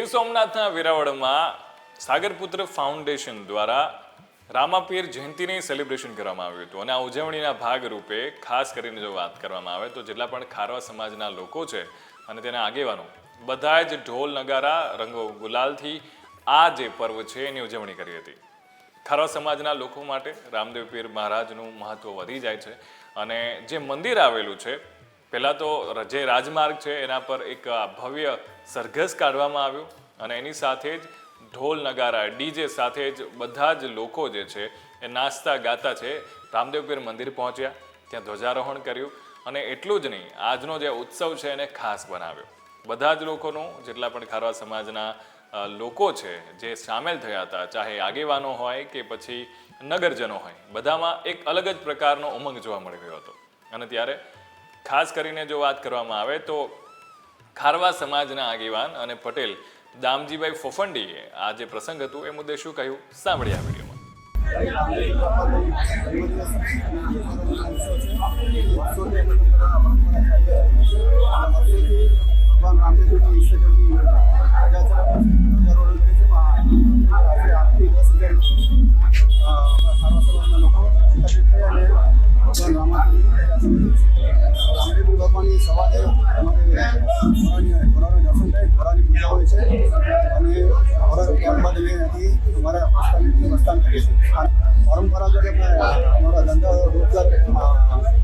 સોમનાથના વેરાવળમાં સાગરપુત્ર ફાઉન્ડેશન દ્વારા રામાપીર જયંતિની સેલિબ્રેશન કરવામાં આવ્યું હતું. અને આ ઉજવણીના ભાગરૂપે ખાસ કરીને જો વાત કરવામાં આવે તો જેટલા પણ ખારવા સમાજના લોકો છે અને તેના આગેવાનો બધા જ ઢોલ નગારા, રંગો ગુલાલથી આ જે પર્વ છે એની ઉજવણી કરી હતી. ખારવા સમાજના લોકો માટે રામદેવ પીર મહારાજનું મહત્ત્વ વધી જાય છે. અને જે મંદિર આવેલું છે પહેલાં તો જે રાજમાર્ગ છે, એના પર એક ભવ્ય સરઘસ કાઢવામાં આવ્યું અને એની સાથે જ ઢોલ નગારા ડીજે સાથે જ બધા જ લોકો જે છે, એ નાચતા ગાતા છે. રામદેવપીર મંદિર પહોંચ્યા, ત્યાં ધ્વજારોહણ કર્યું અને એટલું જ નહીં, આજનો જે ઉત્સવ છે, એને ખાસ બનાવ્યો. બધા જ લોકોનું, જેટલા પણ ખારવા સમાજના લોકો છે, જે સામેલ થયા હતા, ચાહે આગેવાનો હોય કે પછી નગરજનો હોય, બધામાં એક અલગ જ પ્રકારનો ઉમંગ જોવા મળી રહ્યો હતો. અને ત્યારે ખાસ કરીને જો વાત કરવામાં આવે તો ખારવા સમાજના આગેવાન અને પટેલ દામજીભાઈ ફોફંડીએ આ જે પ્રસંગ હતું એ મુદ્દે શું કહ્યું? સાંભળ્યા આ વિડીયોમાં. ભગવાન અમારા વિસ્તારને પ્રસ્થાન કરીશું પરંપરાગત અમારો ધંધો રોજગાર